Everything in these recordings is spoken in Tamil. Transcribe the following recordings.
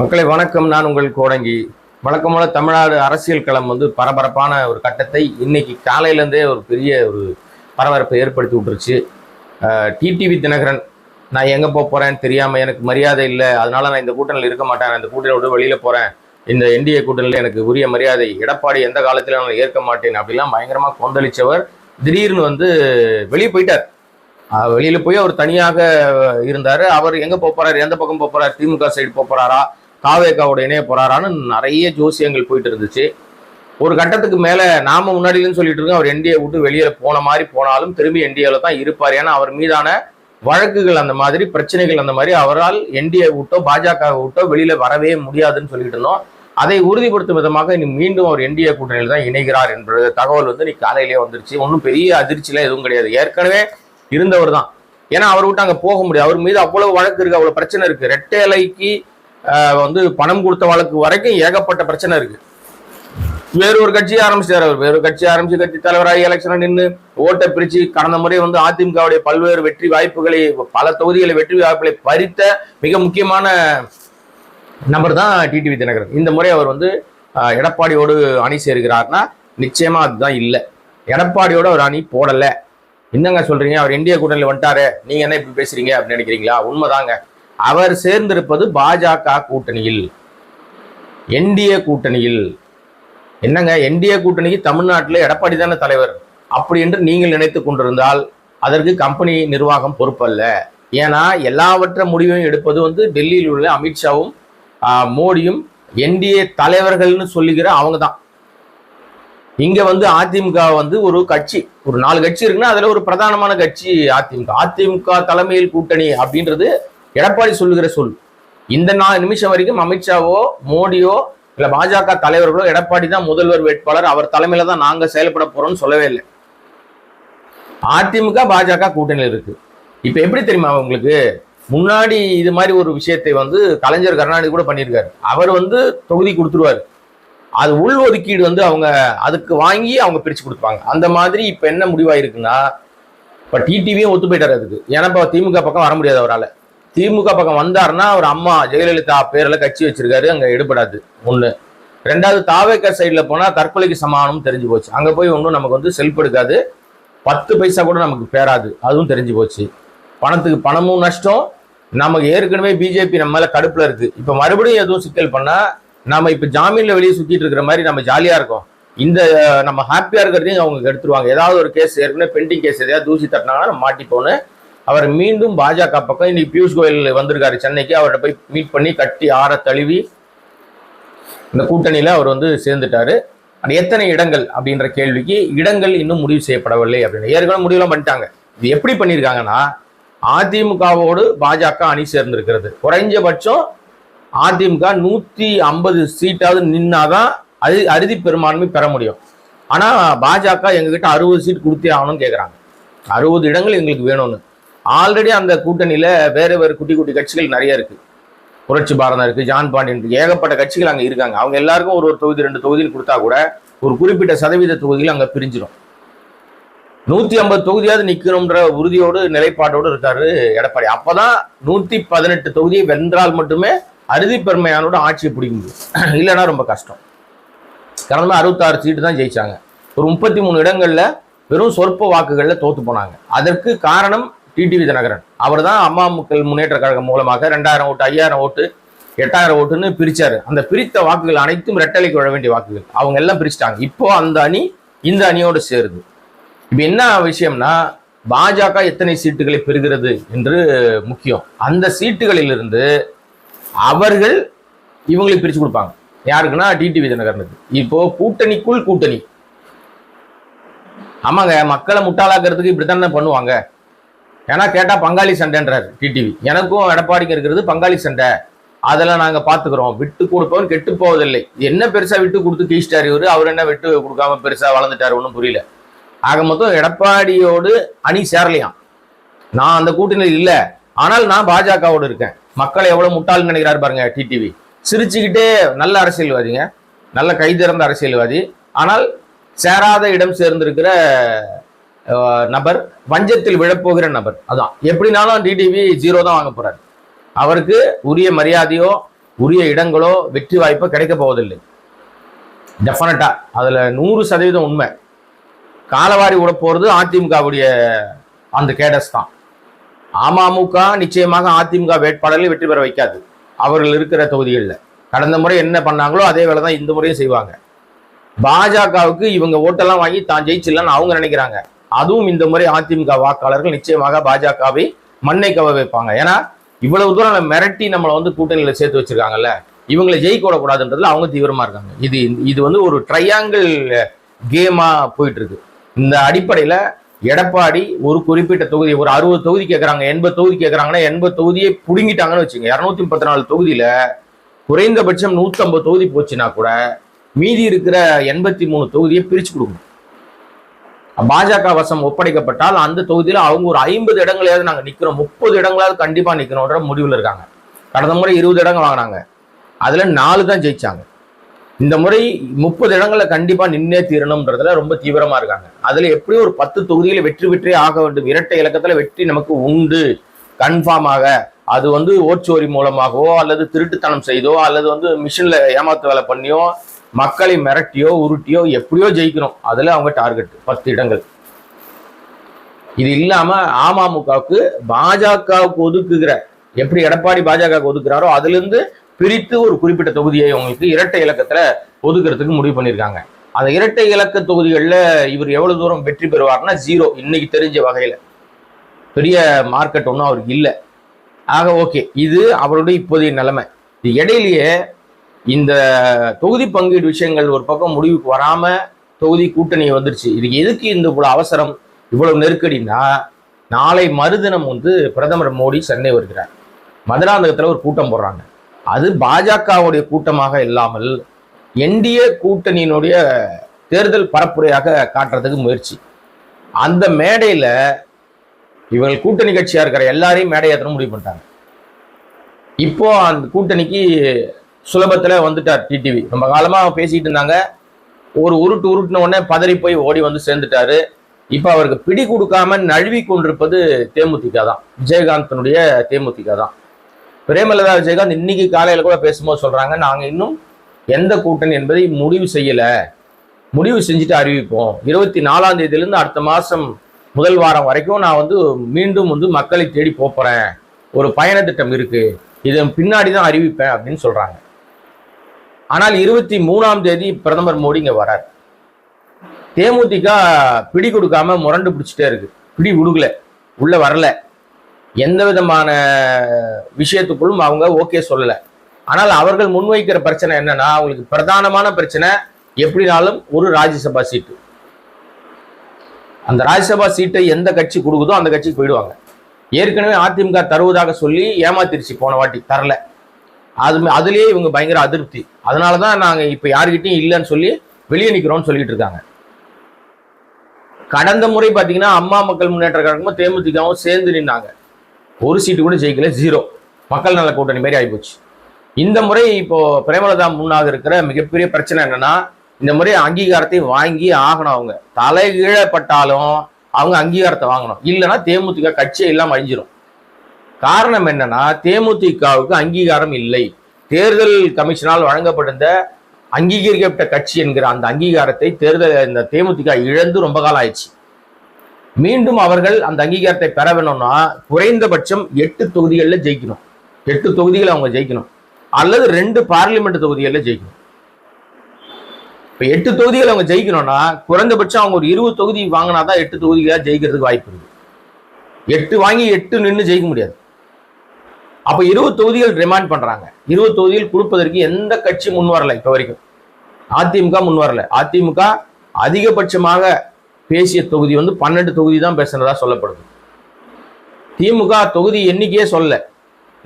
மக்களை வணக்கம். நான் உங்கள் கோடங்கி. வழக்கமான தமிழ்நாடு அரசியல் களம் வந்து பரபரப்பான ஒரு கட்டத்தை இன்னைக்கு காலையிலேருந்தே ஒரு பெரிய ஒரு பரபரப்பை ஏற்படுத்தி விட்டுருச்சு. டிடிவி தினகரன் நான் எங்கே போக போகிறேன்னு தெரியாமல் எனக்கு மரியாதை இல்லை. அதனால் நான் இந்த கூட்டணியில் இருக்க மாட்டேன். இந்த கூட்டணி விட்டு வெளியில் போகிறேன் இந்த என்டிஏ கூட்டணியில் எனக்கு உரிய மரியாதை எடப்பாடி எந்த காலத்தில் நான் ஏற்க மாட்டேன் அப்படிலாம் பயங்கரமாக கொந்தளிச்சவர் திடீர்னு வந்து வெளியே போயிட்டார். வெளியில் போய் அவர் தனியாக இருந்தார். அவர் எங்கே போகிறார் எந்த பக்கம் போகிறார் திமுக சைடு போகிறாரா தாவேக்காவோட இணைய போறாரான்னு நிறைய ஜோசியங்கள் போயிட்டு இருந்துச்சு. ஒரு கட்டத்துக்கு மேல நாம முன்னாடியிலும் சொல்லிட்டு இருக்கோம். அவர் என்டிஏ விட்டு வெளியில போன மாதிரி போனாலும் திரும்பி என்டிஏல தான் இருப்பார். ஏன்னா அவர் மீதான வழக்குகள் அந்த மாதிரி பிரச்சனைகள் அந்த மாதிரி அவரால் என்டிஏ விட்டோ பாஜக விட்டோ வெளியில வரவே முடியாதுன்னு சொல்லிட்டு இருந்தோம். அதை உறுதிப்படுத்தும் விதமாக இனி மீண்டும் அவர் என்டிஏ கூட்டணியில் தான் இணைகிறார் என்ற தகவல் வந்து இன்னைக்கு காலையிலேயே வந்துருச்சு. ஒன்றும் பெரிய அதிர்ச்சிலாம் எதுவும் கிடையாது. ஏற்கனவே இருந்தவர் தான். ஏன்னா அவர் விட்டு அங்கே போக முடியாது. அவர் மீது அவ்வளவு வழக்கு இருக்கு அவ்வளவு பிரச்சனை இருக்கு. ரெட்டை இலைக்கு வந்து பணம் கொடுத்த வழக்கு வரைக்கும் ஏகப்பட்ட பிரச்சனை இருக்கு. வேற ஒரு கட்சி ஆரம்பிச்சார் அவர். வேற ஒரு கட்சி ஆரம்பிச்சு கட்சி தலைவராகி எலெக்ஷன் நின்று ஓட்டை பிரிச்சு கடந்த முறை வந்து அதிமுகவுடைய பல்வேறு வெற்றி வாய்ப்புகளை பல தொகுதிகளை வெற்றி வாய்ப்புகளை பறித்த மிக முக்கியமான நபர் தான் டிடிவி தினகரன். இந்த முறை அவர் வந்து எடப்பாடியோடு அணி சேர்கிறார்னா நிச்சயமா அதுதான் இல்லை. எடப்பாடியோட அவர் அணி போடலை. என்னங்க சொல்றீங்க? அவர் இந்திய கூட்டணியில் வந்துட்டாரு. நீங்க என்ன இப்படி பேசுறீங்க அப்படின்னு நினைக்கிறீங்களா? உண்மைதாங்க. அவர் சேர்ந்திருப்பது பாஜக கூட்டணியில். என்டிஏ கூட்டணியில். என்னங்க என்டிஏ கூட்டணிக்கு தமிழ்நாட்டில் எடப்பாடி தானே தலைவர்? அப்படி என்று நீங்கள் நினைத்து கொண்டிருந்தால் அதற்கு கம்பெனி நிர்வாகம் பொறுப்பல்ல. ஏன்னா எல்லாவற்ற முடிவையும் எடுப்பது வந்து டெல்லியில் உள்ள அமித்ஷாவும் மோடியும் என்டிஏ தலைவர்கள்னு சொல்லுகிற அவங்க தான். இங்க வந்து அதிமுக வந்து ஒரு கட்சி ஒரு நாலு கட்சி இருக்குன்னா அதுல ஒரு பிரதானமான கட்சி அதிமுக. அதிமுக தலைமையில் கூட்டணி அப்படின்றது எடப்பாடி சொல்லுகிற சொல் இந்த நாலு நிமிஷம் வரைக்கும் அமித்ஷாவோ மோடியோ இல்ல பாஜக தலைவர்களோ எடப்பாடி தான் முதல்வர் வேட்பாளர். அவர் தலைமையில தான் நாங்க செயல்பட போறோம்னு சொல்லவே இல்லை. அதிமுக பாஜக கூட்டணியில் இருக்கு. இப்ப எப்படி தெரியுமா உங்களுக்கு? முன்னாடி இது மாதிரி ஒரு விஷயத்தை வந்து கலைஞர் கருணாநிதி கூட பண்ணியிருக்காரு. அவர் வந்து தொகுதி கொடுத்துருவாரு. அது உள் ஒதுக்கீடு வந்து அவங்க அதுக்கு வாங்கி அவங்க பிரிச்சு கொடுப்பாங்க. அந்த மாதிரி இப்ப என்ன முடிவாயிருக்குன்னா இப்ப டிடிவியும் ஒத்து போயிட்டாரு அதுக்கு. ஏன்னா இப்போ திமுக பக்கம் வர முடியாது அவரால். திமுக பக்கம் வந்தாருன்னா அவர் அம்மா ஜெயலலிதா பேரில் கட்சி வச்சிருக்காரு அங்கே எடுபடாது ஒன்று ரெண்டாவது தாவேக்கர் சைடில் போனால் தற்கொலைக்கு சமானம் தெரிஞ்சு போச்சு. அங்கே போய் ஒன்றும் நமக்கு வந்து செல்ஃப் எடுக்காது. பத்து பைசா கூட நமக்கு பேராது. அதுவும் தெரிஞ்சு போச்சு. பணத்துக்கு பணமும் நஷ்டம். நமக்கு ஏற்கனவே பிஜேபி நம்ம மேலே கடுப்பில் இருக்குது இப்போ மறுபடியும் எதுவும் சிக்கல் பண்ணால் நம்ம இப்போ ஜாமீனில் வெளியே சுற்றிட்டு இருக்கிற மாதிரி நம்ம ஜாலியாக இருக்கோம். இந்த நம்ம ஹாப்பியாக இருக்கிறதையும் அவங்க எடுத்துருவாங்க. ஏதாவது ஒரு கேஸ் ஏற்கனவே பெண்டிங் கேஸ் எதாவது தூசி தட்டினாங்கன்னா நம்ம மாட்டிப்போன்னு அவர் மீண்டும் பாஜக பக்கம் இன்னைக்கு பியூஷ் கோயல் வந்திருக்காரு சென்னைக்கு. அவர்கிட்ட போய் மீட் பண்ணி கட்டி ஆற தழுவி இந்த கூட்டணியில அவர் வந்து சேர்ந்துட்டாரு. அது எத்தனை இடங்கள் அப்படின்ற கேள்விக்கு இடங்கள் இன்னும் முடிவு செய்யப்படவில்லை அப்படின்னு. ஏற்கனவே முடிவுலாம் பண்ணிட்டாங்க. இது எப்படி பண்ணியிருக்காங்கன்னா அதிமுகவோடு பாஜக அணி சேர்ந்திருக்கிறது. குறைஞ்சபட்சம் அதிமுக நூற்றி ஐம்பது சீட்டாவது நின்னாதான் அது அறுதி பெரும்பான்மை பெற முடியும். ஆனால் பாஜக எங்ககிட்ட அறுபது சீட் கொடுத்தே ஆகணும்னு கேட்குறாங்க அறுபது இடங்கள் எங்களுக்கு வேணும்னு. ஆல்ரெடி அந்த கூட்டணியில வேறு வேறு குட்டி குட்டி கட்சிகள் நிறைய இருக்குது புரட்சி பாரதம் இருக்குது ஜான் பாண்டியன் இருக்குது ஏகப்பட்ட கட்சிகள் அங்கே இருக்காங்க. அவங்க எல்லாருக்கும் ஒரு ஒரு தொகுதி ரெண்டு தொகுதியில் கொடுத்தா கூட ஒரு குறிப்பிட்ட சதவீத தொகுதியில் அங்கே பிரிஞ்சிடும் நூற்றி ஐம்பது தொகுதியாவது நிற்கணுன்ற உறுதியோடு நிலைப்பாட்டோடு இருக்காரு எடப்பாடி. அப்போ தான் நூற்றி பதினெட்டு தொகுதியை வென்றால் மட்டுமே அறுதி பெருமையானோட ஆட்சியை பிடிக்க முடியும். இல்லைன்னா ரொம்ப கஷ்டம். கடந்த அறுபத்தாறு சீட்டு தான் ஜெயிச்சாங்க. ஒரு முப்பத்தி மூணு இடங்களில் வெறும் சொற்ப வாக்குகளில் தோற்று போனாங்க. அதற்கு காரணம் டிடிவி தினகரன் அவர் தான் அம்மா மக்கள் முன்னேற்ற கழகம் மூலமாக ரெண்டாயிரம் ஓட்டு ஐயாயிரம் ஓட்டு எட்டாயிரம் ஓட்டுன்னு பிரிச்சாரு. அந்த பிரித்த வாக்குகள் அனைத்தும் ரெட்டலைக்கு விழ வேண்டிய வாக்குகள். அவங்க எல்லாம் பிரிச்சிட்டாங்க. இப்போ அந்த அணி இந்த அணியோடு சேருது. இப்போ என்ன விஷயம்னா பாஜக எத்தனை சீட்டுகளை பெறுகிறது என்று முக்கியம். அந்த சீட்டுகளிலிருந்து அவர்கள் இவங்களுக்கு பிரிச்சு கொடுப்பாங்க. யாருக்குன்னா டிடிவி தினகரனுக்கு இப்போ கூட்டணிக்குள் கூட்டணி. ஆமாங்க மக்களை முட்டாளாக்குறதுக்கு இப்படித்தானே பண்ணுவாங்க. ஏன்னா கேட்டால் பங்காளி சண்டைன்றார் டிடிவி எனக்கும் எடப்பாடிக்கு இருக்கிறது பங்காளி சண்டை. அதெல்லாம் நாங்கள் பார்த்துக்குறோம் விட்டு கொடுப்பவன் கெட்டு போவதில்லை. என்ன பெருசாக விட்டு கொடுத்து கீழ்ச்சிட்டார் இவர்? அவர் என்ன விட்டு கொடுக்காம பெருசாக வளர்ந்துட்டாரு ஒன்றும் புரியல. ஆக மொத்தம் எடப்பாடியோடு அணி சேரலையாம். நான் அந்த கூட்டணியில் இல்லை. ஆனால் நான் பாஜகவோடு இருக்கேன். மக்களை எவ்வளோ முட்டாள்னு நினைக்கிறாரு பாருங்க டிடிவி சிரிச்சுக்கிட்டே நல்ல அரசியல்வாதிங்க. நல்ல கைதிறந்த அரசியல்வாதி. ஆனால் சேராத இடம் சேர்ந்திருக்கிற நபர் வஞ்சத்தில் விழப்போகிற நபர். அதான். எப்படினாலும் டிடிவி ஜீரோ தான் வாங்க போறாரு. அவருக்கு உரிய மரியாதையோ உரிய இடங்களோ வெற்றி வாய்ப்போ கிடைக்க போவதில்லை. டெஃபினட்டா அதுல நூறு சதவீதம் உண்மை. காலவாரி விட போறது அதிமுகவுடைய அந்த கேடஸ் தான். அமமுக நிச்சயமாக அதிமுக வேட்பாளர்களை வெற்றி பெற வைக்காது. அவர்கள் இருக்கிற தொகுதிகளில். கடந்த முறை என்ன பண்ணாங்களோ அதே வேலை தான் இந்த முறையும் செய்வாங்க. பாஜகவுக்கு இவங்க ஓட்டெல்லாம் வாங்கி தான் ஜெயிச்சிடலாம்னு அவங்க நினைக்கிறாங்க. அதுவும் இந்த முறை அதிமுக வாக்காளர்கள் நிச்சயமாக பாஜகவை மண்ணை கவ வைப்பாங்க. ஏன்னா இவ்வளவு தூரம் நம்ம மிரட்டி நம்மளை வந்து கூட்டணியில் சேர்த்து வச்சிருக்காங்கல்ல இவங்களை ஜெயிக்க விடக்கூடாதுன்றதுல அவங்க தீவிரமா இருக்காங்க. இது இது வந்து ஒரு ட்ரையாங்கிள் கேமா போயிட்டு இருக்கு இந்த அடிப்படையில எடப்பாடி ஒரு குறிப்பிட்ட தொகுதி ஒரு அறுபது தொகுதி கேட்கறாங்க எண்பது தொகுதி கேட்கறாங்கன்னா எண்பது தொகுதியை புடுங்கிட்டாங்கன்னு வச்சுங்க இரநூத்தி முப்பத்தி நாலு தொகுதியில குறைந்தபட்சம் நூற்றம்பது தொகுதி போச்சுன்னா கூட மீதி இருக்கிற எண்பத்தி மூணு தொகுதியை பிரிச்சு கொடுக்கணும். பாஜக வசம் ஒப்படைக்கப்பட்டால் அந்த தொகுதியில் அவங்க ஒரு ஐம்பது இடங்களையாவது நாங்கள் நிற்கிறோம் முப்பது இடங்களாவது கண்டிப்பாக நிற்கணுன்ற முடிவில் இருக்காங்க. கடந்த முறை இருபது இடங்கள் வாங்கினாங்க. அதில் நாலு தான் ஜெயிச்சாங்க. இந்த முறை முப்பது இடங்களில் கண்டிப்பாக நின்னே தீரணும்ன்றதுல ரொம்ப தீவிரமாக இருக்காங்க. அதில் எப்படியும் ஒரு பத்து தொகுதியில் வெற்றி வெற்றியே ஆக வேண்டும். இரட்டை இலக்கத்தில் வெற்றி நமக்கு உண்டு. கன்ஃபார்மாக அது வந்து ஓட்சோரி மூலமாகவோ அல்லது திருட்டுத்தனம் செய்தோ அல்லது வந்து மிஷினில் ஏமாத்து வேலை பண்ணியோ மக்களை மிரட்டியோ உருட்டியோ எப்படியோ ஜெயிக்கணும் அதுல அவங்க டார்கெட் பத்து இடங்கள். இது இல்லாம அமமுகவுக்கு பாஜகவுக்கு ஒதுக்குகிற எப்படி எடப்பாடி பாஜகவுக்கு ஒதுக்குறாரோ அதுல இருந்து பிரித்து ஒரு குறிப்பிட்ட தொகுதியை அவங்களுக்கு இரட்டை இலக்கத்துல ஒதுக்குறதுக்கு முடிவு பண்ணியிருக்காங்க. அந்த இரட்டை இலக்க தொகுதிகளில் இவர் எவ்வளவு தூரம் வெற்றி பெறுவார்னா ஜீரோ இன்னைக்கு தெரிஞ்ச வகையில. பெரிய மார்க்கெட் ஒன்றும் அவருக்கு இல்லை. ஆக ஓகே இது அவருடைய இப்போதைய நிலைமை. இது இடையிலேயே இந்த தொகுதி பங்கீடு விஷயங்கள் ஒரு பக்கம் முடிவுக்கு வராமல் தொகுதி கூட்டணி வந்துருச்சு. இதுக்கு எதுக்கு இந்த இவ்வளோ அவசரம் இவ்வளவு நெருக்கடினா நாளை மறுதினம் வந்து பிரதமர் மோடி சென்னை வருகிறார். மதுராந்தகத்தில் ஒரு கூட்டம் போடுறாங்க. அது பாஜகவுடைய கூட்டமாக இல்லாமல் என்டிஏ கூட்டணியினுடைய தேர்தல் பரப்புரையாக காட்டுறதுக்கு முயற்சி. அந்த மேடையில் இவர்கள் கூட்டணி கட்சியாக இருக்கிற எல்லாரையும் மேடை ஏற்றணும் முடிவு பண்ணிட்டாங்க. இப்போ அந்த கூட்டணிக்கு சுலபத்தில் வந்துட்டார் டிடிவி ரொம்ப காலமா பேசிகிட்டு இருந்தாங்க. ஒரு உருட்டு உருட்டுன உடனே பதறி போய் ஓடி வந்து சேர்ந்துட்டாரு. இப்போ அவருக்கு பிடி கொடுக்காம நழுவி கொண்டிருப்பது தேமுதிக தான். விஜயகாந்தனுடைய தேமுதிக தான். பிரேமலதா விஜயகாந்த் இன்னைக்கு காலையில் கூட பேசும்போது சொல்கிறாங்க நாங்கள் இன்னும் எந்த கூட்டணி என்பதை முடிவு செய்யலை. முடிவு செஞ்சுட்டு அறிவிப்போம். இருபத்தி நாலாந்தேதியிலேருந்து அடுத்த மாதம் முதல் வாரம் வரைக்கும் நான் வந்து மீண்டும் வந்து மக்களை தேடி போகிறேன் ஒரு பயண திட்டம் இருக்கு. இதன் பின்னாடி தான் அறிவிப்பேன் அப்படின்னு சொல்கிறாங்க ஆனால் இருபத்தி மூணாம் தேதி பிரதமர் மோடி இங்க வரார். தேமுதிக பிடி கொடுக்காம முரண்டு பிடிச்சிட்டே இருக்கு. பிடி உடுகல உள்ள வரல. எந்த விதமான விஷயத்துக்குள்ளும் அவங்க ஓகே சொல்லல. ஆனால் அவர்கள் முன்வைக்கிற பிரச்சனை என்னன்னா அவங்களுக்கு பிரதானமான பிரச்சனை எப்படினாலும் ஒரு ராஜ்யசபா சீட்டு. அந்த ராஜ்யசபா சீட்டை எந்த கட்சி கொடுக்குதோ அந்த கட்சிக்கு போயிடுவாங்க. ஏற்கனவே அதிமுக தருவதாக சொல்லி ஏமாத்திருச்சு போன வாட்டி தரல. அது அதுலேயே இவங்க பயங்கர அதிருப்தி. அதனால தான் நாங்கள் இப்போ யாருக்கிட்டையும் இல்லைன்னு சொல்லி வெளியே நிற்கிறோம்னு சொல்லிட்டு இருக்காங்க. கடந்த முறை பார்த்தீங்கன்னா அம்மா மக்கள் முன்னேற்ற கழகமும் தேமுதிகவும் சேர்ந்து நின்னாங்க. ஒரு சீட்டு கூட ஜெயிக்கல ஜீரோ மக்கள் நல கூட்டணி மாதிரி ஆகிப்போச்சு இந்த முறை இப்போ பிரேமலதா முன்னாக இருக்கிற மிகப்பெரிய பிரச்சனை என்னன்னா இந்த முறை அங்கீகாரத்தை வாங்கி ஆகணும் அவங்க. தலைகீழப்பட்டாலும் அவங்க அங்கீகாரத்தை வாங்கணும். இல்லைன்னா தேமுதிக கட்சியே எல்லாம் அழிஞ்சிடும் காரணம் என்னன்னா தேமுதிகவுக்கு அங்கீகாரம் இல்லை. தேர்தல் கமிஷனால் வழங்கப்பட்டிருந்த அங்கீகரிக்கப்பட்ட கட்சி என்கிற அந்த அங்கீகாரத்தை தேர்தல் இந்த தேமுதிக இழந்து ரொம்ப காலம் ஆயிடுச்சு. மீண்டும் அவர்கள் அந்த அங்கீகாரத்தை பெற வேணும்னா குறைந்தபட்சம் எட்டு தொகுதிகளில் ஜெயிக்கணும். எட்டு தொகுதிகள் அவங்க ஜெயிக்கணும். அல்லது ரெண்டு பார்லிமெண்ட் தொகுதிகளில் ஜெயிக்கணும். இப்போ எட்டு தொகுதிகள் அவங்க ஜெயிக்கணும்னா குறைந்தபட்சம் அவங்க ஒரு இருபது தொகுதி வாங்கினா தான் எட்டு தொகுதிகளாக ஜெயிக்கிறதுக்கு வாய்ப்பு இருக்குது எட்டு வாங்கி எட்டு நின்று ஜெயிக்க முடியாது. அப்ப இருபது தொகுதிகள் ரிமாண்ட் பண்றாங்க. இருபது தொகுதிகள் கொடுப்பதற்கு எந்த கட்சி முன் வரல இப்ப வரைக்கும்? அதிமுக முன் வரல. அதிமுக அதிகபட்சமாக பேசிய தொகுதி வந்து பன்னெண்டு தொகுதி தான் பேசுனதா சொல்லப்படுது. திமுக தொகுதி எண்ணிக்கையே சொல்லல.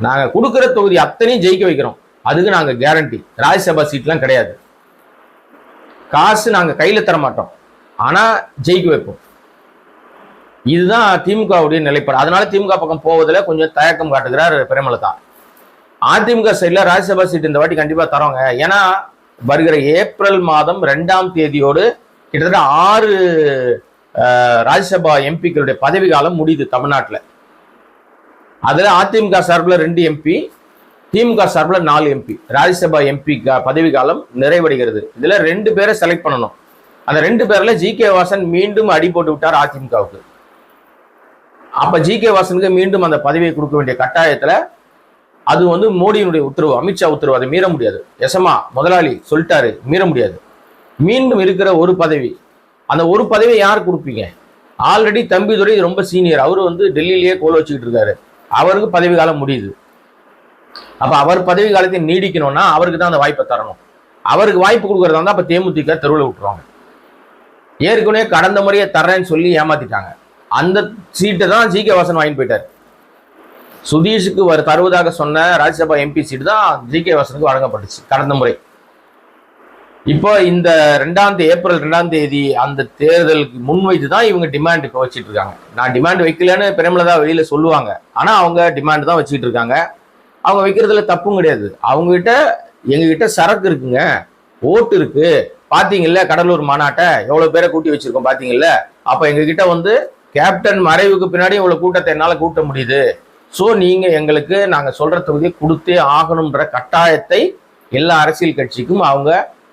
நாங்க கொடுக்கிற தொகுதி அத்தனையும் ஜெயிக்க வைக்கிறோம். அதுக்கு நாங்க கேரண்டி ராஜ்யசபா சீட்லாம் கிடையாது. காசு நாங்க கையில தர மாட்டோம் ஆனா ஜெயிக்க வைப்போம். இதுதான் திமுகவுடைய நிலைப்பாடு. அதனால திமுக பக்கம் போவதில் கொஞ்சம் தயக்கம் காட்டுகிறார் பிரேமலதா. அதிமுக சைடில் ராஜ்யசபா சீட் இந்த வாட்டி கண்டிப்பாக தரோங்க ஏன்னா வருகிற ஏப்ரல் மாதம் ரெண்டாம் தேதியோடு கிட்டத்தட்ட ஆறு ராஜ்யசபா எம்பிக்களுடைய பதவி காலம் முடியுது தமிழ்நாட்டில். அதில் அதிமுக சார்பில் ரெண்டு எம்பி திமுக சார்பில் நாலு எம்பி. ராஜ்யசபா எம்பி பதவி காலம் நிறைவடைகிறது. இதில் ரெண்டு பேரை செலக்ட் பண்ணணும். அந்த ரெண்டு பேரில் ஜி கே வாசன் மீண்டும் அடி போட்டு விட்டார் அதிமுகவுக்கு. அப்ப ஜி கே வாசனுக்கு மீண்டும் அந்த பதவியை கொடுக்க வேண்டிய கட்டாயத்துல அது வந்து மோடியினுடைய உத்தரவு அமித்ஷா உத்தரவு அதை மீற முடியாது. எசமா முதலாளி சொல்லிட்டாரு மீற முடியாது. மீண்டும் இருக்கிற ஒரு பதவி அந்த ஒரு பதவியை யார் கொடுப்பீங்க? ஆல்ரெடி தம்பிதுரை ரொம்ப சீனியர் அவர் வந்து டெல்லியிலேயே கோல் வச்சுக்கிட்டு இருக்காரு. அவருக்கு பதவி காலம் முடியுது. அப்ப அவர் பதவி காலத்தை நீடிக்கணும்னா அவருக்கு தான் அந்த வாய்ப்பை தரணும். அவருக்கு வாய்ப்பு கொடுக்கறதா தான் அப்ப தேமுதிக தெருவில் விட்டுருவாங்க. ஏற்கனவே கடந்த முறையை தர்றேன்னு சொல்லி ஏமாத்திட்டாங்க. அந்த சீட்டை தான் ஜி கே வாசன் வாங்கிட்டு போயிட்டார். சுதீஷுக்கு வர தருவதாக சொன்ன ராஜ்யசபா எம்பி சீட்டு தான் ஜி கே வாசனுக்கு வழங்கப்பட்டுச்சு கடந்த முறை. இப்போ இந்த ரெண்டாம் தேதி ஏப்ரல் ரெண்டாம் தேதி அந்த தேர்தலுக்கு முன்வைத்து தான் இவங்க டிமாண்ட் இப்போ வச்சுட்டு இருக்காங்க. நான் டிமாண்ட் வைக்கலன்னு பிரேமலதா வெளியில சொல்லுவாங்க. ஆனா அவங்க டிமாண்ட் தான் வச்சுக்கிட்டு இருக்காங்க. அவங்க வைக்கிறதுல தப்பும் கிடையாது. அவங்க கிட்ட சரக்கு இருக்குங்க. ஓட்டு இருக்கு. பாத்தீங்கல்ல கடலூர் மாநாட்டை எவ்வளவு பேரை கூட்டி வச்சிருக்கோம் பாத்தீங்கல்ல? அப்ப எங்ககிட்ட வந்து கேப்டன் மறைவுக்கு பின்னாடி இவ்வளவு கூட்டத்தை என்னால் கூட்ட முடியுது. ஸோ நீங்கள் எங்களுக்கு நாங்கள் சொல்கிற தொகுதியை கொடுத்தே ஆகணுன்ற கட்டாயத்தை எல்லா அரசியல் கட்சிக்கும் அவங்க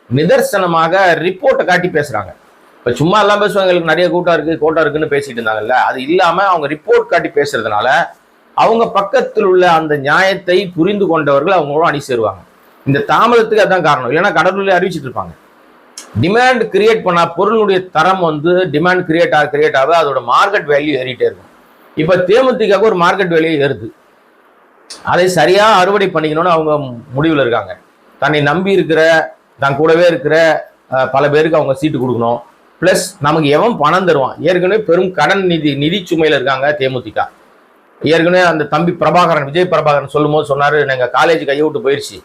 நிதர்சனமாக ரிப்போர்ட்டை காட்டி பேசுகிறாங்க இப்போ சும்மா எல்லாம் பேசுவாங்க எங்களுக்கு நிறைய கூட்டம் இருக்குது கூட்டம் இருக்குன்னு பேசிட்டு இருந்தாங்கல்ல. அது இல்லாமல் அவங்க ரிப்போர்ட் காட்டி பேசுறதுனால அவங்க பக்கத்தில் உள்ள அந்த நியாயத்தை புரிந்து கொண்டவர்கள் அவங்களோட அணி சேருவாங்க. இந்த தாமதத்துக்கு அதான் காரணம். இல்லைன்னா கடலூர்லேயே அறிவிச்சிட்டு இருப்பாங்க. டிமாண்ட் கிரியேட் பண்ண பொருளுடைய தரம் வந்து டிமாண்ட் கிரியேட் ஆக கிரியேட் ஆக அதோட மார்க்கெட் வேல்யூ ஏறிட்டே இருக்கும். இப்போ தேமுதிகாவுக்கு ஒரு மார்க்கெட் வேல்யூ ஏறுது. அதை சரியாக அறுவடை பண்ணிக்கணும்னு அவங்க முடிவில் இருக்காங்க. தன்னை நம்பி இருக்கிற தன் கூடவே இருக்கிற பல பேருக்கு அவங்க சீட்டு கொடுக்கணும். ப்ளஸ் நமக்கு எவன் பணம் தருவான்? ஏற்கனவே பெரும் கடன் நிதி நிதி சுமையில் இருக்காங்க தேமுதிக. ஏற்கனவே அந்த தம்பி பிரபாகரன் விஜய் பிரபாகரன் சொல்லும்போது சொன்னார் எங்கள் காலேஜ் கையை விட்டு போயிடுச்சு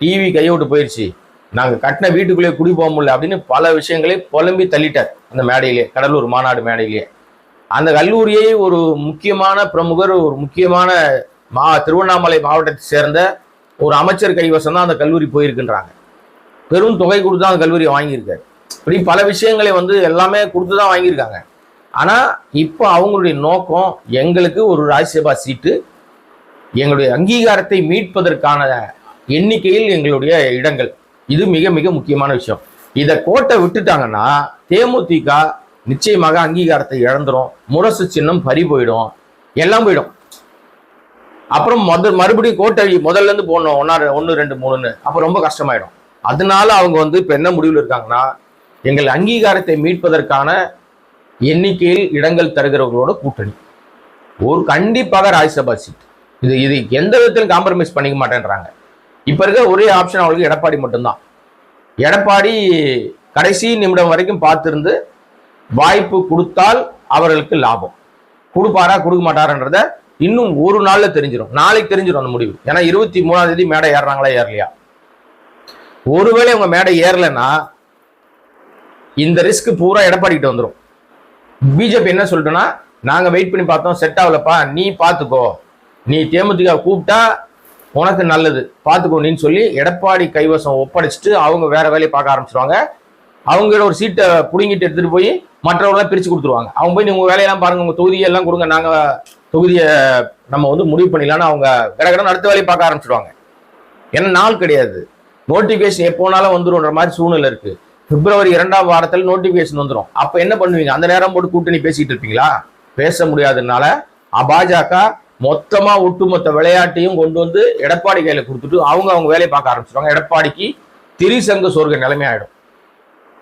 டிவி கையை விட்டு போயிடுச்சு நாங்கள் கட்டின வீட்டுக்குள்ளே குடி போக முடியல அப்படின்னு பல விஷயங்களை புலம்பி தள்ளிட்டார் அந்த மேடையிலே கடலூர் மாநாடு மேடையிலேயே அந்த கல்லூரியை ஒரு முக்கியமான பிரமுகர் ஒரு முக்கியமான மா திருவண்ணாமலை மாவட்டத்தை சேர்ந்த ஒரு அமைச்சர் கைவசம் தான் அந்த கல்லூரி போயிருக்கின்றாங்க. பெரும் தொகை கொடுத்து தான் அந்த கல்லூரியை வாங்கியிருக்காரு. இப்படி பல விஷயங்களை வந்து எல்லாமே கொடுத்து தான் வாங்கியிருக்காங்க. ஆனால் இப்போ அவங்களுடைய நோக்கம் எங்களுக்கு ஒரு ராஜ்யசபா சீட்டு எங்களுடைய அங்கீகாரத்தை மீட்பதற்கான எண்ணிக்கையில் எங்களுடைய இடங்கள். இது மிக மிக முக்கியமான விஷயம். இதை கோட்டை விட்டுட்டாங்கன்னா தேமுதிக நிச்சயமாக அங்கீகாரத்தை இழந்துரும். முரசு சின்னம் பறி போயிடும். எல்லாம் போயிடும். அப்புறம் மொத மறுபடியும் கோட்டை முதல்ல இருந்து போடணும். ஒன்னா ஒன்று ரெண்டு மூணுன்னு. அப்போ ரொம்ப கஷ்டமாயிடும். அதனால அவங்க வந்து இப்போ என்ன முடிவில் இருக்காங்கன்னா எங்கள் அங்கீகாரத்தை மீட்பதற்கான எண்ணிக்கையில் இடங்கள் தருகிறவர்களோட கூட்டணி. ஒரு கண்டிப்பாக ராஜ்யசபா சீட். இது இது எந்த விதத்திலும் காம்ப்ரமைஸ் பண்ணிக்க மாட்டேன்றாங்க. இப்ப இருக்க ஒரே ஆப்ஷன் அவங்களுக்கு எடப்பாடி மட்டும்தான். எடப்பாடி கடைசி நிமிடம் வரைக்கும் பார்த்திருந்து வாய்ப்பு கொடுத்தால் அவர்களுக்கு லாபம். கொடுப்பாரா கொடுக்க மாட்டாரன்றத இன்னும் ஒரு நாள்ல தெரிஞ்சிடும் நாளைக்கு தெரிஞ்சிடும் அந்த முடிவு. ஏன்னா இருபத்தி மூணாம் தேதி மேடை ஏறுறாங்களா ஏறலையா? ஒருவேளை உங்க மேடை ஏறலைன்னா இந்த ரிஸ்க் பூரா எடப்பாடி கிட்ட வந்துடும் பிஜேபி என்ன சொல்லிட்டோன்னா நாங்க வெயிட் பண்ணி பார்த்தோம் செட் ஆகலப்பா நீ பார்த்துக்கோ. நீ தேமுதிக கூப்பிட்டா உனக்கு நல்லது பார்த்துக்கோ நீன்னு சொல்லி எடப்பாடி கைவசம் ஒப்படைச்சிட்டு அவங்க வேற வேலையை பார்க்க ஆரம்பிச்சிருவாங்க. அவங்களோட ஒரு சீட்டை பிடுங்கிட்டு எடுத்துகிட்டு போய் மற்றவங்களாம் பிரித்து கொடுத்துருவாங்க. அவங்க போய் நீங்கள் வேலையெல்லாம் பாருங்க உங்கள் தொகுதியெல்லாம் கொடுங்க நாங்கள் தொகுதியை நம்ம வந்து முடிவு பண்ணிடலாம்னு அவங்க கடகடன்னு அடுத்த வேலையை பார்க்க ஆரம்பிச்சிடுவாங்க ஏன்னா நாள் கிடையாது. நோட்டிஃபிகேஷன் எப்போனாலும் வந்துடும்ன்ற மாதிரி சூழ்நிலை இருக்குது பிப்ரவரி இரண்டாம் வாரத்தில் நோட்டிஃபிகேஷன் வந்துடும் அப்போ என்ன பண்ணுவீங்க? அந்த நேரம் போட்டு கூட்டணி பேசிகிட்டு இருப்பீங்களா? பேச முடியாததுனால அ- பாஜக மொத்தமா ஒட்டுமொத்த விளையாட்டையும் கொண்டு வந்து எடப்பாடி கையில கொடுத்துட்டு அவங்க அவங்க வேலையை பார்க்க ஆரம்பிச்சிருவாங்க. எடப்பாடிக்கு திரிசங்க சொர்க்க நிலைமை ஆயிடும்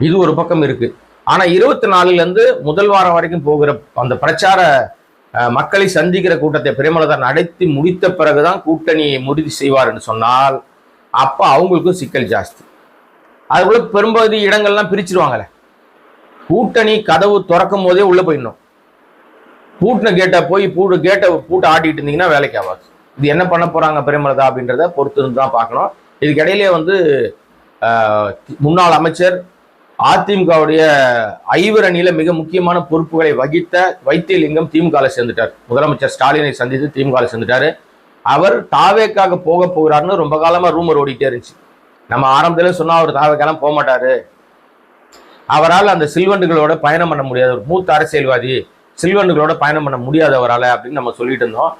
இது ஒரு பக்கம் இருக்கு. ஆனா இருபத்தி நாலுல இருந்து முதல் வாரம் வரைக்கும் போகிற அந்த பிரச்சார மக்களை சந்திக்கிற கூட்டத்தை பிரேமலதா நடத்தி முடித்த பிறகுதான் கூட்டணியை முடிவு செய்வார்னு சொன்னால் அப்ப அவங்களுக்கும் சிக்கல் ஜாஸ்தி. அதுக்குள்ள பெரும்பகுதி இடங்கள்லாம் பிரிச்சிருவாங்கல்ல கூட்டணி கதவு திறக்கும் போதே உள்ள போயிடணும். பூட்டின கேட்டை போய் பூட்டு கேட்டை பூட்டை ஆட்டிட்டு இருந்தீங்கன்னா வேலைக்கு ஆகாது. இது என்ன பண்ண போகிறாங்க பிரேமலதா அப்படின்றத பொறுத்து இருந்து தான் பார்க்கணும். இதுக்கிடையிலே வந்து முன்னாள் அமைச்சர் அதிமுகவுடைய ஐவர் அணியில் மிக முக்கியமான பொறுப்புகளை வகித்த வைத்தியலிங்கம் திமுகவில் சேர்ந்துட்டார். முதலமைச்சர் ஸ்டாலினை சந்தித்து திமுகவில் சேர்ந்துட்டாரு. அவர் தாவேக்காக போக போகிறாருன்னு ரொம்ப காலமாக ரூமர் ஓடிட்டே இருந்துச்சு. நம்ம ஆரம்பத்தில் சொன்னால் அவர் தாவேக்கெல்லாம் போக மாட்டார் அவரால் அந்த சில்வண்டுகளோட பயணம் பண்ண முடியாது. ஒரு மூத்த அரசியல்வாதி. செல்வன்களோட பயணம் பண்ண முடியாதவரால அப்படின்னு நம்ம சொல்லிட்டு இருந்தோம்.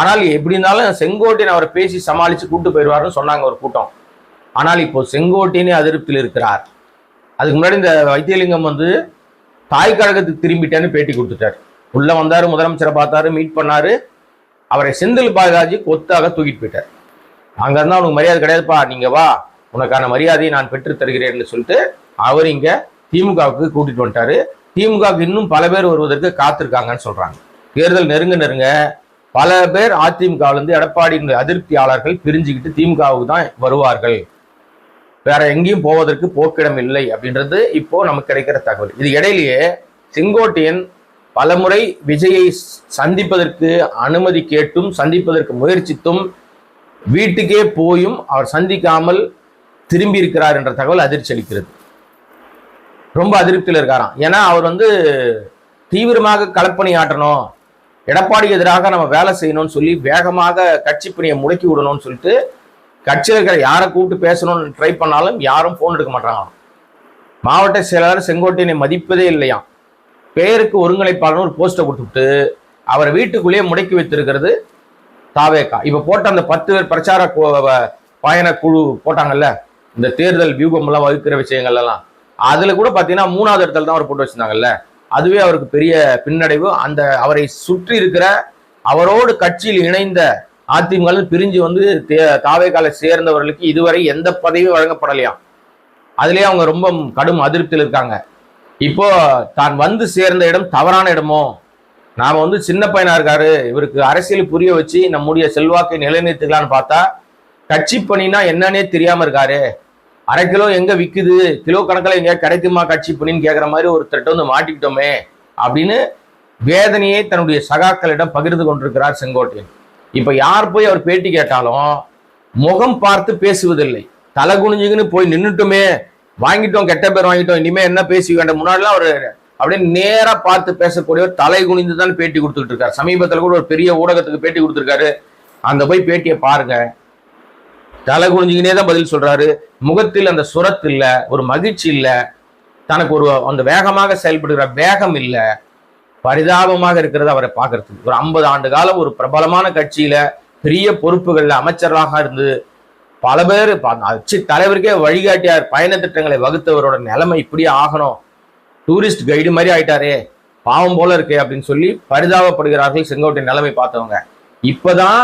ஆனால் எப்படி இருந்தாலும் செங்கோட்டையன் அவரை பேசி சமாளித்து கூட்டு போயிடுவாருன்னு சொன்னாங்க ஒரு கூட்டம். ஆனால் இப்போ செங்கோட்டையனே அதிருப்தியில் இருக்கிறார். அதுக்கு முன்னாடி இந்த வைத்தியலிங்கம் வந்து தாய் கழகத்துக்கு திரும்பிட்டேன்னு பேட்டி கொடுத்துட்டார். உள்ளே வந்தார் முதலமைச்சரை பார்த்தாரு மீட் பண்ணாரு. அவரை செந்தில் பாலாஜி கொத்தாக தூக்கிட்டு போயிட்டார். அங்கே இருந்தால் உனக்கு மரியாதை கிடையாதுப்பா நீங்கள் வா. உனக்கான மரியாதையை நான் பெற்று தருகிறேன்னு சொல்லிட்டு அவர் இங்கே திமுகவுக்கு கூட்டிகிட்டு வந்துட்டாரு. திமுகவுக்கு இன்னும் பல பேர் வருவதற்கு காத்திருக்காங்கன்னு சொல்றாங்க. தேர்தல் நெருங்க நெருங்க பல பேர் அதிமுகவிலிருந்து எடப்பாடியின் அதிருப்தியாளர்கள் பிரிஞ்சுக்கிட்டு திமுகவுக்கு தான் வருவார்கள். வேற எங்கேயும் போவதற்கு போக்கிடம் இல்லை அப்படின்றது இப்போ நமக்கு கிடைக்கிற தகவல். இது இடையிலேயே செங்கோட்டையன் பலமுறை விஜயை சந்திப்பதற்கு அனுமதி கேட்டும் சந்திப்பதற்கு முயற்சித்தும் வீட்டுக்கே போயும் அவர் சந்திக்காமல் திரும்பி இருக்கிறார் என்ற தகவல் அதிர்ச்சி அளிக்கிறது ரொம்ப அதிருப்தியில் இருக்காராம். ஏன்னா அவர் வந்து தீவிரமாக களப்பணி ஆட்டணும் எடப்பாடிக்கு எதிராக நம்ம வேலை செய்யணும்னு சொல்லி வேகமாக கட்சி பணியை முடக்கி விடணும்னு சொல்லிட்டு கட்சியில் இருக்கிற யாரை கூப்பிட்டு பேசணும்னு ட்ரை பண்ணாலும் யாரும் ஃபோன் எடுக்க மாட்டாங்க மாவட்ட செயலாளர் செங்கோட்டையனை மதிப்பதே இல்லையாம். பெயருக்கு ஒருங்கிணைப்பாளர்னு ஒரு போஸ்ட்டை கொடுத்துட்டு அவரை வீட்டுக்குள்ளேயே முடக்கி வைத்திருக்கிறது தாவேக்கா. இப்போ போட்ட அந்த பத்து பேர் பிரச்சார கு- பயண குழு போட்டாங்கல்ல இந்த தேர்தல் வியூகம்லாம் வகுக்கிற விஷயங்கள் எல்லாம் அதுல கூட பாத்தீங்கன்னா மூணாவது இடத்துல தான் அவர் போட்டு வச்சிருந்தாங்கல்ல. அதுவே அவருக்கு பெரிய பின்னடைவு. அந்த அவரை சுற்றி இருக்கிற அவரோடு கட்சியில் இணைந்த அதிமுக பிரிஞ்சு வந்து தே- தாவேக்கால சேர்ந்தவர்களுக்கு இதுவரை எந்த பதவியும் வழங்கப்படலையாம். அதுலயே அவங்க ரொம்ப கடும் அதிருப்தியில் இருக்காங்க. இப்போ தான் வந்து சேர்ந்த இடம் தவறான இடமோ நாம வந்து சின்ன பையனா இருக்காரு இவருக்கு அரசியல் புரிய வச்சு நம்முடைய செல்வாக்கை நிலைநிறுத்திக்கலாம்னு பார்த்தா கட்சி பணினா என்னன்னே தெரியாம இருக்காரு. அரை கிலோ எங்க விக்குது? கிலோ கணக்கில் எங்க கிடைக்குமா கட்சி பண்ணின்னு கேட்குற மாதிரி ஒரு திட்டம் வந்து மாட்டிக்கிட்டோமே அப்படின்னு வேதனையை தன்னுடைய சகாக்களிடம் பகிர்ந்து கொண்டிருக்கிறார் செங்கோட்டையன். இப்போ யார் போய் அவர் பேட்டி கேட்டாலும் முகம் பார்த்து பேசுவதில்லை. தலை குனிஞ்சுக்குன்னு போய் நின்றுட்டுமே வாங்கிட்டோம் கெட்ட பேர் வாங்கிட்டோம் இனிமேல் என்ன பேசி வேண்டாம். முன்னாடிலாம் அவர் அப்படியே நேராக பார்த்து பேசக்கூடிய ஒரு தலை குனிந்து தான் பேட்டி கொடுத்துட்டு இருக்காரு. சமீபத்தில் கூட ஒரு பெரிய ஊடகத்துக்கு பேட்டி கொடுத்துருக்காரு. அந்த போய் பேட்டியை பாருங்க. தலை குனிஞ்சுக்கினே தான் பதில் சொல்றாரு. முகத்தில் அந்த சுரத்து இல்லை ஒரு மகிழ்ச்சி இல்லை. தனக்கு ஒரு அந்த வேகமாக செயல்படுகிற வேகம் இல்லை. பரிதாபமாக இருக்கிறது அவரை பார்க்கறதுக்கு. ஒரு ஐம்பது ஆண்டு காலம் ஒரு பிரபலமான கட்சியில பெரிய பொறுப்புகள்ல அமைச்சராக இருந்து பல பேர் அச்சு தலைவருக்கே வழிகாட்டியார் பயண திட்டங்களை வகுத்தவரோட நிலைமை இப்படியே ஆகணும். டூரிஸ்ட் கைடு மாதிரி ஆயிட்டாரே பாவம் போல இருக்கே அப்படின்னு சொல்லி பரிதாபப்படுகிறார்கள் செங்கோட்டை நிலைமை பார்த்தவங்க. இப்பதான்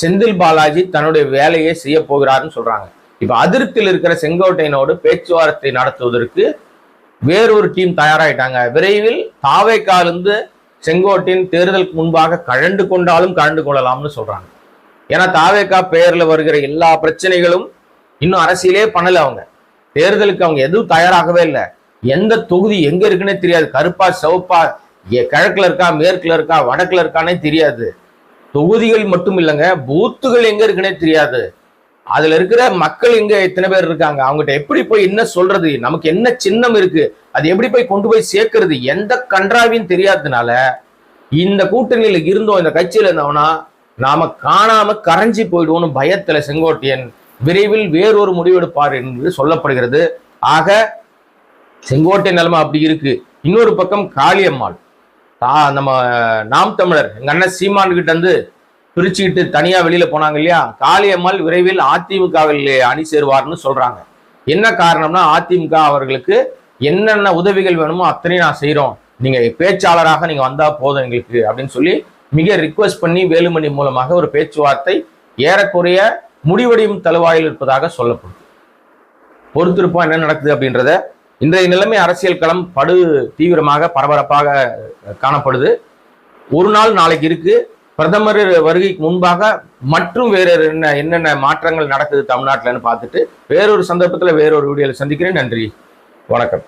செந்தில் பாலாஜி தன்னுடைய வேலையை செய்ய போகிறாருன்னு சொல்றாங்க. இப்ப அதிருப்தியில் இருக்கிற செங்கோட்டையனோடு பேச்சுவார்த்தை நடத்துவதற்கு வேறொரு டீம் தயாராயிட்டாங்க. விரைவில் தாவேக்காலிருந்து செங்கோட்டையின் தேர்தலுக்கு முன்பாக கழண்டு கொண்டாலும் கலந்து கொள்ளலாம்னு சொல்றாங்க. ஏன்னா தாவேக்கா பெயர்ல வருகிற எல்லா பிரச்சனைகளும் இன்னும் அரசியலே பண்ணல அவங்க. தேர்தலுக்கு அவங்க எதுவும் தயாராகவே இல்லை. எந்த தொகுதி எங்க இருக்குன்னே தெரியாது. கருப்பா சிவப்பா கிழக்குல இருக்கா மேற்குல இருக்கா வடக்குல இருக்கானே தெரியாது. தொகுதிகள் மட்டும் இல்லைங்க பூத்துகள் எங்க இருக்குன்னே தெரியாது. அதுல இருக்கிற மக்கள் எங்க எத்தனை பேர் இருக்காங்க? அவங்ககிட்ட எப்படி போய் என்ன சொல்றது? நமக்கு என்ன சின்னம் இருக்கு? அது எப்படி போய் கொண்டு போய் சேர்க்கறது? எந்த கன்றாவின்னு தெரியாததுனால இந்த கூட்டணியில இருந்தோம் இந்த கட்சியில இருந்தோம்னா நாம காணாம கரைஞ்சி போயிடுவோம்னு பயத்துல செங்கோட்டையன் விரைவில் வேறொரு முடிவெடுப்பார் என்று சொல்லப்படுகிறது. ஆக செங்கோட்டை நிலைமை அப்படி இருக்கு. இன்னொரு பக்கம் காளியம்மாள். தான் நம்ம நாம் தமிழர் எங்க அண்ணன் சீமான்கிட்ட இருந்து பிரிச்சுக்கிட்டு தனியா வெளியில போனாங்க இல்லையா? காளியம்மாள் விரைவில் அதிமுகவில் அணி சேருவார்னு சொல்றாங்க. என்ன காரணம்னா அதிமுக அவர்களுக்கு என்னென்ன உதவிகள் வேணுமோ அத்தனையும் நான் செய்கிறோம் நீங்க பேச்சாளராக நீங்க வந்தா போதும் எங்களுக்கு அப்படின்னு சொல்லி மிக ரிக்வெஸ்ட் பண்ணி வேலுமணி மூலமாக ஒரு பேச்சுவார்த்தை ஏறக்குறைய முடிவடையும் தழுவாயில் இருப்பதாக சொல்லப்படுது பொறுத்திருப்போம் என்ன நடக்குது அப்படின்றத. இன்றைய நிலைமை அரசியல் களம் படு தீவிரமாக பரபரப்பாக காணப்படுது. ஒரு நாள் நாளைக்கு இருக்கு. பிரதமர் வருகைக்கு முன்பாக மற்றும் வேற என்ன என்னென்ன மாற்றங்கள் நடக்குது தமிழ்நாட்டில்னு பார்த்துட்டு வேறொரு சந்தர்ப்பத்தில் வேறொரு வீடியோவில் சந்திக்கிறேன். நன்றி. வணக்கம்.